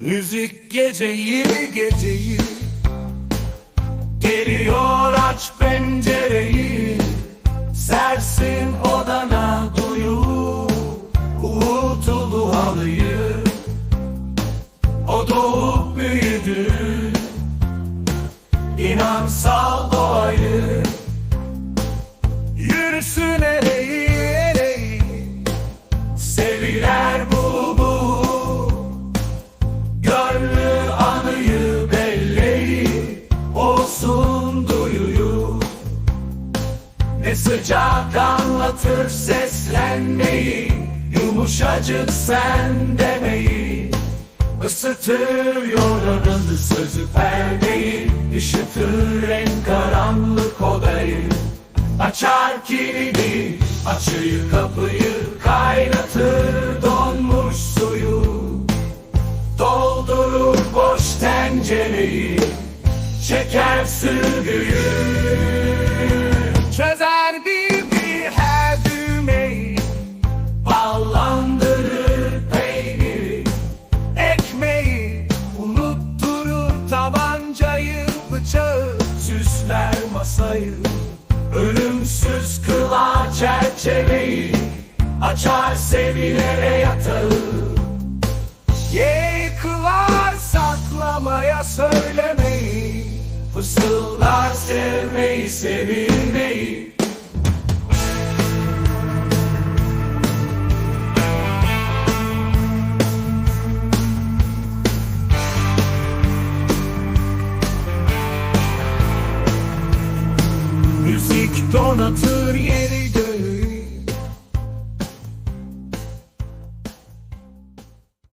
Müzik geceyi geceyi. Geliyor aç pencereyi. Sersin odana duyu Uğultulu halıyı. O doğup büyüdü. İnansal doğayı. Yürüsün Olsun duyuyu. Ne sıcak anlatır seslenmeyi Yumuşacık sen demeyi. Isıtır yorarını sözü perdeyi Işıtır en karanlık odayı. Açar kilidi, açıyı kapıyı Kaynatır donmuş suyu. Doldurur boş tencereyi Çeker sürgüyü Çözer bir bir her düğmeyi Ballandırır peyniri Ekmeği unutturur tabancayı Bıçağı süsler masayı Ölümsüz kılar çerçeveyi Açar sevilere yatağı. Yıkılar saklamaya söylemeyi Fısıldar sevmeyi sevilmeyi. Müzik donatır yeri